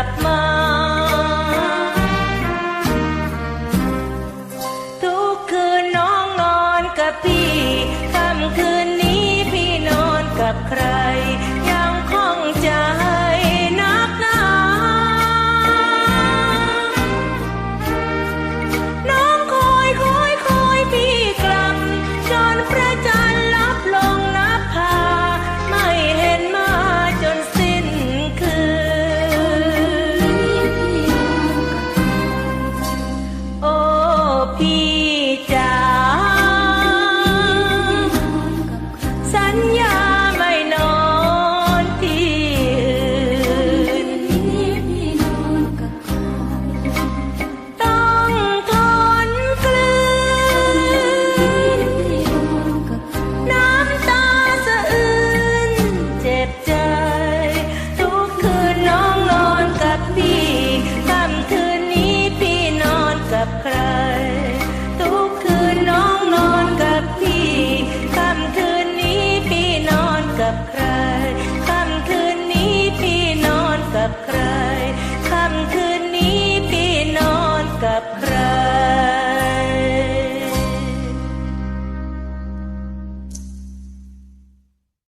ลับมา ทุกคืนน้องนอนกับพี่ค่ำคืนนี้พี่นอนกับใคร up.